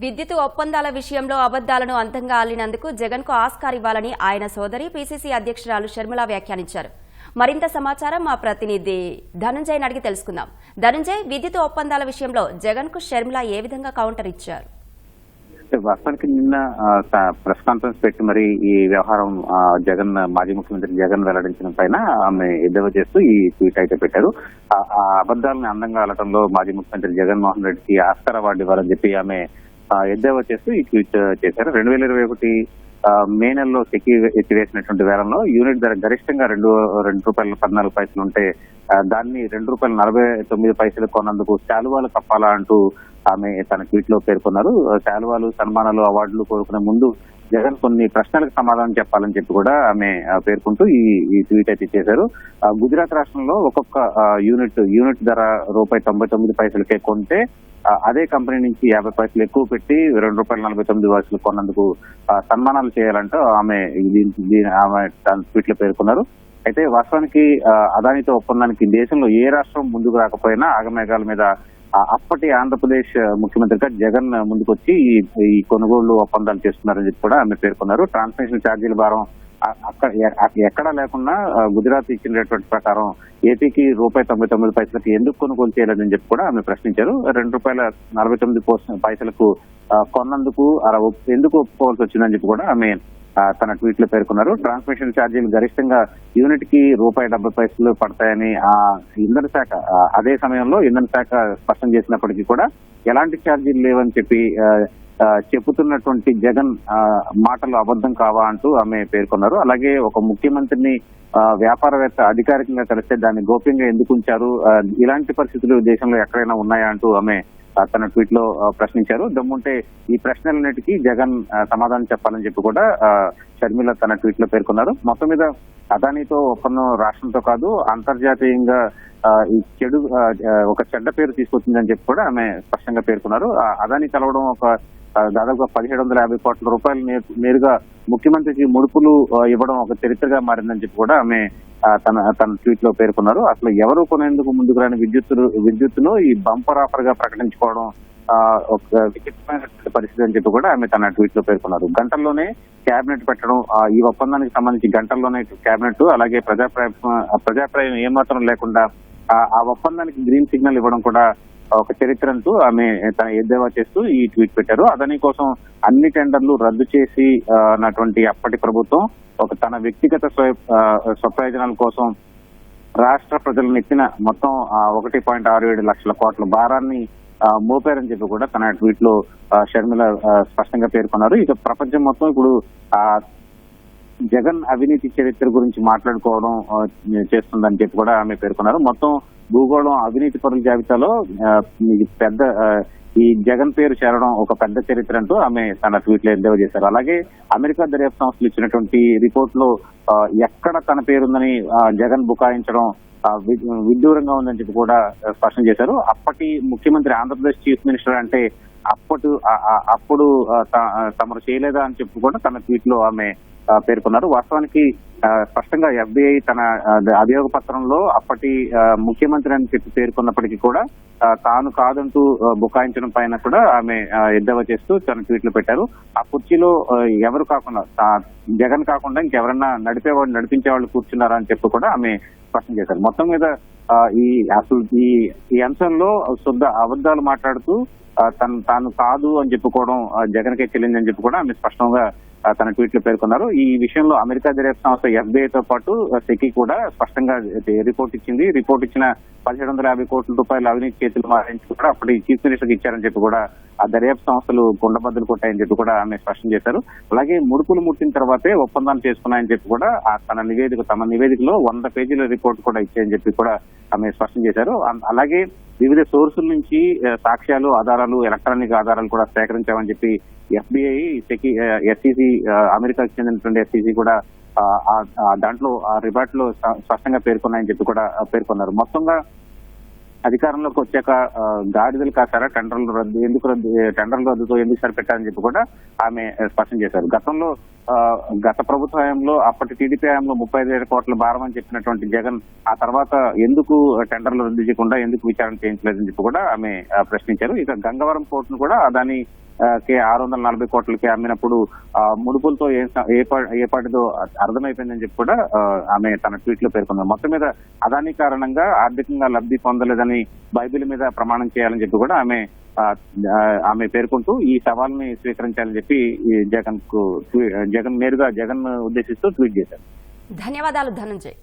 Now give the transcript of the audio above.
విద్యుత్ ఒప్పందాల విషయంలో అబద్దాలను అంతంగా అల్లినందుకు జగన్కు ఆస్కార్ ఇవ్వాలని ఆయన సోదరి పీసీసీ అధ్యక్షురాలు షర్మిల వ్యాఖ్యానించారు. మరింత సమాచారం మా ప్రతినిధి ధనుంజయ్ అడిగి తెలుసుకుందాం. ధనుంజయ్ విద్యుత్ ఒప్పందాల విషయంలో జగన్కు షర్మిల ఏ విధంగా కౌంటర్ ఇచ్చారు? వాస్తవానికి నిన్న ప్రెస్ కాన్ఫరెన్స్ పెట్టి మరి ఈ వ్యవహారం ఆ, జగన్ మాజీ ముఖ్యమంత్రి జగన్ వెల్లడించిన పైన ఆమె ఎద్దేవా చేస్తూ ఈ ట్వీట్ అయితే పెట్టారు. ఆ- అబద్దాలను అందంగా అలటంలో మాజీ ముఖ్యమంత్రి జగన్మోహన్ రెడ్డికి ఆస్కార్ అవార్డు ఇవ్వాలని చెప్పి ఆమె ఎద్దేవా చేస్తూ ఈ ట్వీట్ చేశారు. రెండు వేల ఇరవై ఒకటి మే నెలలో చెక్కి ఎత్తివేసినటువంటి వేలంలో యూనిట్ ధర గరిష్టంగా రెండు రెండు రూపాయల పద్నాలుగు పైసలు ఉంటే దాన్ని రెండు రూపాయల నలభై తొమ్మిది పైసలు కొన్నందుకు శాలువాలు కప్పాలా అంటూ ఆమె తన ట్వీట్లో పేర్కొన్నారు శాలువాలు సన్మానాలు అవార్డులు కోరుకునే ముందు జగన్ కొన్ని ప్రశ్నలకు సమాధానం చెప్పాలని చెప్పి కూడా ఆమె పేర్కొంటూ ఈ ఈ ట్వీట్ అయితే చేశారు. గుజరాత్ రాష్ట్రంలో ఒక్కొక్క యూనిట్ యూనిట్ ధర రూపాయి తొంభై తొమ్మిది పైసలకే కొంటే అదే కంపెనీ నుంచి యాభై పైసలు ఎక్కువ పెట్టి రెండు రూపాయల నలభై తొమ్మిది పైసలు కొన్నందుకు సన్మానాలు చేయాలంటూ ఆమె దీని- ఆమె తన ట్వీట్లో పేర్కొన్నారు. అయితే వాస్తవానికి అదానితో ఒప్పందానికి దేశంలో ఏ రాష్ట్రం ముందుకు రాకపోయినా ఆగమేఘాల మీద అప్పటి ఆంధ్రప్రదేశ్ ముఖ్యమంత్రిగా జగన్ ముందుకొచ్చి ఈ- ఈ కొనుగోలు ఒప్పందాలు చేస్తున్నారని చెప్పి కూడా ఆమె పేర్కొన్నారు. ట్రాన్స్మిషన్ ఛార్జీల భారం అక్కడ ఎక్కడా లేకుండా గుజరాత్ ఇచ్చినటువంటి ప్రకారం ఏపీకి రూపాయి తొంభై తొమ్మిది పైసలకి ఎందుకు కొనుగోలు చేయలేదని చెప్పి కూడా ఆమె ప్రశ్నించారు. రెండు రూపాయల నలభై తొమ్మిది పైసలకు కొన్నందుకు అలా ఎందుకు ఒప్పుకోవాల్సి వచ్చిందని చెప్పి కూడా ఆమె తన ట్వీట్లో పేర్కొన్నారు. ట్రాన్స్మిషన్ ఛార్జీలు గరిష్టంగా యూనిట్కి రూపాయి డెబ్బై పైసలు పడతాయని ఆ ఇంధన శాఖ అదే సమయంలో ఇంధన శాఖ స్పష్టం చేసినప్పటికీ కూడా ఎలాంటి ఛార్జీలు లేవని చెప్పి చెబుతున్నటువంటి జగన్ మాటలు అబద్ధం కావా అంటూ ఆమె పేర్కొన్నారు. అలాగే ఒక ముఖ్యమంత్రిని వ్యాపారవేత్త అధికారికంగా కలిస్తే దాన్ని గోప్యంగా ఎందుకు ఉంచారు? ఇలాంటి పరిస్థితులు దేశంలో ఎక్కడైనా ఉన్నాయా అంటూ ఆమె తన ట్వీట్లో ప్రశ్నించారు. దమ్ముంటే ఈ ప్రశ్నలన్నిటికీ జగన్ సమాధానం చెప్పాలని చెప్పి కూడా షర్మిల తన ట్వీట్లో పేర్కొన్నారు. మొత్తం మీద అదానితో ఒప్పందం రాష్ట్రంతో కాదు అంతర్జాతీయంగా ఈ చెడు ఒక చెడ్డ పేరు తీసుకొచ్చిందని చెప్పి కూడా ఆమె స్పష్టంగా పేర్కొన్నారు. అదాని కలవడం ఒక దాదాపుగా పదిహేడు వందల యాభై కోట్ల రూపాయలు నేరు- నేరుగా ముఖ్యమంత్రికి ముడుపులు ఇవ్వడం ఒక చరిత్రగా మారిందని చెప్పి కూడా ఆమె తన తన ట్వీట్లో పేర్కొన్నారు. అసలు ఎవరు కొనేందుకు ముందుకు రాని విద్యుత్ విద్యుత్తును ఈ బంపర్ ఆఫర్గా ప్రకటించుకోవడం ఒక విచిత్రమైన పరిస్థితి అని చెప్పి కూడా ఆమె తన ట్వీట్లో పేర్కొన్నారు. గంటల్లోనే కేబినెట్ పెట్టడం ఆ, ఈ ఒప్పందానికి సంబంధించి గంటల్లోనే కేబినెట్ అలాగే ప్రజాప్రాయం ప్రజాప్రాయం ఏమాత్రం లేకుండా ఆ ఒప్పందానికి గ్రీన్ సిగ్నల్ ఇవ్వడం కూడా ఒక చరిత్ర అంటూ ఆమె తన ఎద్దేవా చేస్తూ ఈ ట్వీట్ పెట్టారు. అదని కోసం అన్ని టెండర్లు రద్దు చేసి అన్నటువంటి నటువంటి అప్పటి ప్రభుత్వం ఒక తన వ్యక్తిగత స్వప్రయోజనాల కోసం రాష్ట్ర ప్రజలను ఎత్తిన మొత్తం ఒకటి పాయింట్ ఆరు ఏడు లక్షల కోట్ల భారాన్ని మోపారని చెప్పి కూడా తన ట్వీట్లో షర్మిల స్పష్టంగా పేర్కొన్నారు. ఇక ప్రపంచం మొత్తం ఇప్పుడు ఆ జగన్ అవినీతి చరిత్ర గురించి మాట్లాడుకోవడం చేస్తుందని చెప్పి కూడా ఆమె పేర్కొన్నారు. మొత్తం భూగోళం అవినీతి పరుల జాబితాలో పెద్ద ఈ జగన్ పేరు చేరడం ఒక పెద్ద చరిత్ర అంటూ ఆమె తన ట్వీట్లో ఎద్దేవా చేశారు. అలాగే అమెరికా దర్యాప్తు సంస్థలు ఇచ్చినటువంటి రిపోర్ట్లో ఎక్కడ తన పేరుందని జగన్ బుకాయించడం విడ్డూరంగా ఉందని చెప్పి కూడా స్పష్టం చేశారు. అప్పటి ముఖ్యమంత్రి ఆంధ్రప్రదేశ్ చీఫ్ మినిస్టర్ అంటే అప్పటి అప్పుడు తమరు చేయలేదా అని చెప్పి కూడా తన ట్వీట్లో ఆమె పేర్కొన్నారు. వాస్తవానికి స్పష్టంగా ఎఫ్బిఐ తన అభియోగ పత్రంలో అప్పటి ఆ, ముఖ్యమంత్రి అని చెప్పి పేర్కొన్నప్పటికీ కూడా తాను కాదంటూ బుకాయించడం పైన కూడా ఆమె ఆ, ఎద్దేవా చేస్తూ తన ట్వీట్లు పెట్టారు. ఆ కుర్చీలో ఎవరు కాకుండా జగన్ కాకుండా ఇంకెవరన్నా నడిపేవాళ్ళు నడిపించే వాళ్ళు కూర్చున్నారా అని చెప్పి కూడా ఆమె స్పష్టం చేశారు. మొత్తం మీద ఈ అసలు ఈ ఈ అంశంలో శుద్ధ అబద్ధాలు మాట్లాడుతూ తను తాను కాదు అని చెప్పుకోవడం జగన్కే జగన్కే చెల్లిందని చెప్పి కూడా ఆమె స్పష్టంగా తన ట్వీట్లో పేర్కొన్నారు. ఈ విషయంలో అమెరికా దర్యాప్తు సంస్థ ఎఫ్బిఐ తో పాటు సెకి కూడా స్పష్టంగా రిపోర్ట్ ఇచ్చింది. రిపోర్ట్ ఇచ్చిన పదిహేడు వందల యాభై కోట్ల రూపాయల అవినీతి చేతులు మారించి కూడా అప్పటి చీఫ్ మినిస్టర్ ఇచ్చారని చెప్పి కూడా ఆ దర్యాప్తు సంస్థలు గుండబద్దలు కొట్టాయని చెప్పి కూడా ఆమె స్పష్టం చేశారు. అలాగే ముడుపులు ముట్టిన తర్వాతే ఒప్పందాలు చేసుకున్నాయని చెప్పి కూడా ఆ తన నివేదిక తమ నివేదికలో వంద పేజీల రిపోర్ట్ కూడా ఇచ్చాయని చెప్పి కూడా ఆమె స్పష్టం చేశారు. అలాగే వివిధ సోర్సుల నుంచి సాక్ష్యాలు ఆధారాలు ఎలక్ట్రానిక్ ఆధారాలు కూడా సేకరించామని చెప్పి ఎఫ్బిఐ సెక్యూ ఎస్సీసీ అమెరికాకు చెందినటువంటి ఎస్సిసి కూడా దాంట్లో ఆ రిపోర్ట్లో స్పష్టంగా పేర్కొన్నాయని చెప్పి కూడా పేర్కొన్నారు. మొత్తంగా అధికారంలోకి వచ్చాక గాడిదలు కాసారా టెండర్లు రద్దు ఎందుకు రద్దు టెండర్లు రద్దుతో ఎందుకు సరిపెట్టారని చెప్పి కూడా ఆమె స్పష్టం చేశారు. గతంలో గత ప్రభుత్వ హయాంలో అప్పటి టీడీపీ హయాంలో ముప్పై ఐదు కోట్ల భారం అని చెప్పినటువంటి జగన్ ఆ తర్వాత ఎందుకు టెండర్లు రద్దు చేయకుండా ఎందుకు విచారణ చేయించలేదని చెప్పి కూడా ఆమె ప్రశ్నించారు. ఇక గంగవరం కోర్టును కూడా దాని ఆ, ఆరు వందల నలభై కోట్లకి అమ్మినప్పుడు ఆ, ముడుపులతో ఏ ఏ పా- పాటిదో అర్థమైపోయిందని చెప్పి కూడా ఆమె తన ట్వీట్లో పేర్కొన్నారు మొత్తం మీద అదాని కారణంగా ఆర్థికంగా లబ్ధి పొందలేదని బైబిల్ మీద ప్రమాణం చేయాలని చెప్పి కూడా ఆమె ఆమె పేర్కొంటూ ఈ సవాల్ని స్వీకరించాలని చెప్పి ఈ జగన్కు జగన్ నేరుగా జగన్ ఉద్దేశిస్తూ ట్వీట్ చేశారు. ధన్యవాదాలు ధనంజయ్.